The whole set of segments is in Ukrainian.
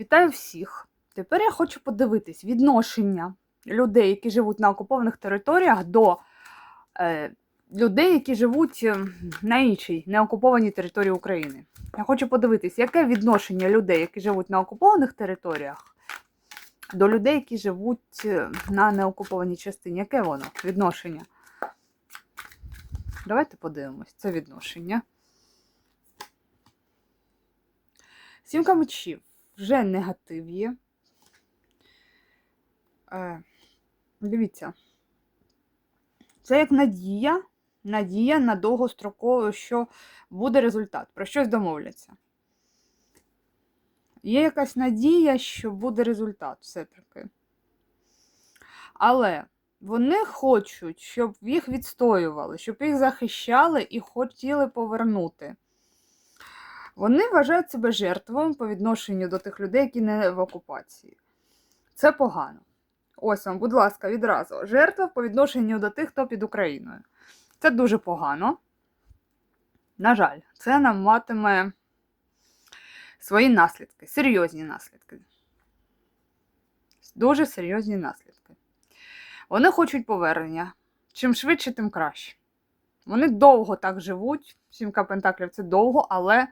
Вітаю всіх! Тепер я хочу подивитись відношення людей, які живуть на окупованих територіях, до е, людей, які живуть е, на іншій неокупованій території України. Я хочу подивитись, яке відношення людей, які живуть на окупованих територіях, до людей, які живуть е, на неокупованій частині. Яке воно відношення? Давайте подивимось це відношення. Сімка мечів вже негатив є. Е, дивіться. Це як надія, надія на довгострокову, що буде результат, про щось домовляться. Є якась надія, що буде результат все-таки. Але вони хочуть, щоб їх відстоювали, щоб їх захищали і хотіли повернути. Вони вважають себе жертвою по відношенню до тих людей, які не в окупації. Це погано. Ось вам, будь ласка, відразу. Жертва по відношенню до тих, хто під Україною. Це дуже погано. На жаль, це нам матиме свої наслідки, серйозні наслідки. Дуже серйозні наслідки. Вони хочуть повернення. Чим швидше, тим краще. Вони довго так живуть. Сімка Пентаклів це довго, але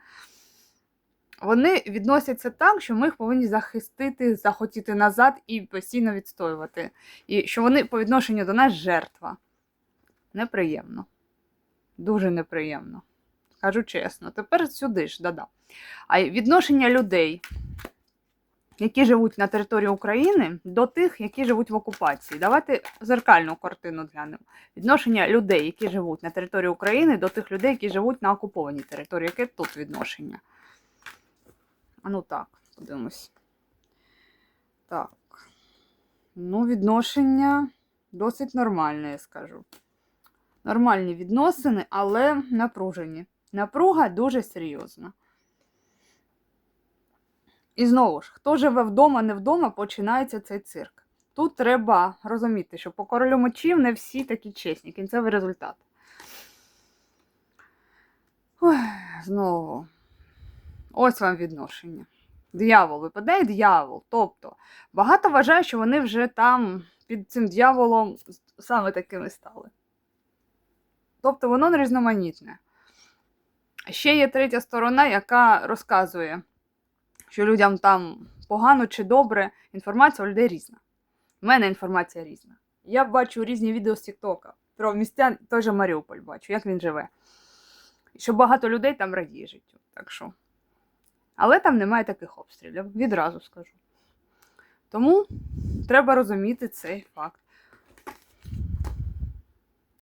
вони відносяться так, що ми їх повинні захистити, захотіти назад і постійно відстоювати. І що вони по відношенню до нас жертва. Неприємно. Дуже неприємно. Кажу чесно. Тепер сюди ж додам. А відношення людей, які живуть на території України, до тих, які живуть в окупації. Давайте зеркальну картину глянемо. Відношення людей, які живуть на території України, до тих людей, які живуть на окупованій території. Яке тут відношення? А ну так, подивимось. Так. Ну, відношення досить нормальне, я скажу. Нормальні відносини, але напружені. Напруга дуже серйозна. І знову ж, хто живе вдома, не вдома, починається цей цирк. Тут треба розуміти, що по королю мечів не всі такі чесні. Кінцевий результат. Ой, знову. Ось вам відношення. Диявол випадає диявол. Тобто, багато вважає, що вони вже там під цим дьяволом саме такими стали. Тобто воно не різноманітне. Ще є третя сторона, яка розказує, що людям там погано чи добре, інформація у людей різна. У мене інформація різна. Я бачу різні відео з Тіктока про містян, же Маріуполь бачу, як він живе. І що багато людей там радіє життю. Так що. Але там немає таких обстрілів, відразу скажу. Тому треба розуміти цей факт.